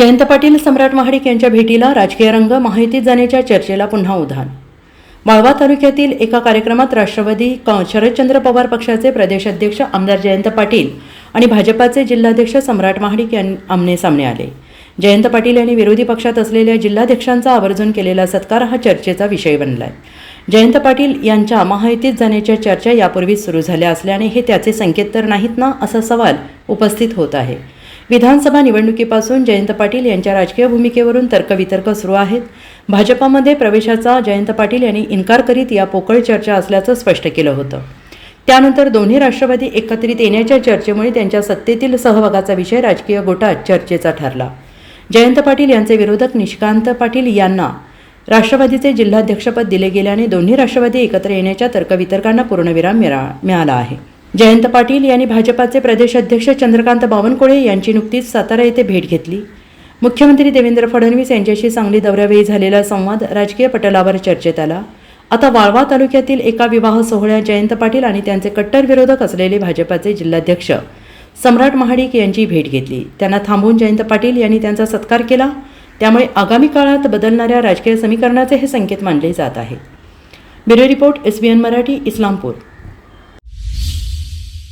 जयंत पाटील सम्राट महाडिक यांच्या भेटीला राजकीय रंग माहितीत जाण्याच्या चर्चेला पुन्हा उधाण. माळवा तालुक्यातील एका कार्यक्रमात राष्ट्रवादी क- शरदचंद्र पवार पक्षाचे प्रदेशाध्यक्ष आमदार जयंत पाटील आणि भाजपाचे जिल्हाध्यक्ष सम्राट महाडिक यांनी आमने सामने आले. जयंत पाटील यांनी विरोधी पक्षात असलेल्या जिल्हाध्यक्षांचा आवर्जून केलेला सत्कार हा चर्चेचा विषय बनलाय. जयंत पाटील यांच्या महायुतीत जाण्याच्या चर्चा यापूर्वीच सुरू झाल्या असल्याने हे त्याचे संकेत तर नाहीत ना असा सवाल उपस्थित होत आहे. विधानसभा निवडणुकीपासून जयंत पाटील यांच्या राजकीय भूमिकेवरून तर्कवितर्क सुरू आहेत. भाजपामध्ये प्रवेशाचा जयंत पाटील यांनी इन्कार करीत या पोकळ चर्चा असल्याचं स्पष्ट केलं होतं. त्यानंतर दोन्ही राष्ट्रवादी एकत्रित येण्याच्या चर्चेमुळे त्यांच्या सत्तेतील सहभागाचा विषय राजकीय गोटात चर्चेचा ठरला. जयंत पाटील यांचे विरोधक निष्कांत पाटील यांना राष्ट्रवादीचे जिल्हाध्यक्षपद दिले गेल्याने दोन्ही राष्ट्रवादी एकत्र येण्याच्या तर्कवितर्कांना पूर्णविराम मिळा मिळाला आहे. जयंत पाटील यांनी भाजपाचे प्रदेशाध्यक्ष चंद्रकांत बावनकुळे यांची नुकतीच सातारा येथे भेट घेतली. मुख्यमंत्री देवेंद्र फडणवीस यांच्याशी सांगली दौऱ्यावेळी झालेला संवाद राजकीय पटलावर चर्चेत आला. आता वाळवा तालुक्यातील एका विवाह सोहळ्यात जयंत पाटील आणि त्यांचे कट्टर विरोधक असलेले भाजपाचे जिल्हाध्यक्ष सम्राट महाडिक यांची भेट घेतली. त्यांना थांबून जयंत पाटील यांनी त्यांचा सत्कार केला. त्यामुळे आगामी काळात बदलणाऱ्या राजकीय समीकरणाचे हे संकेत मानले जात आहेत. Bureau report S B N Marathi Islampur.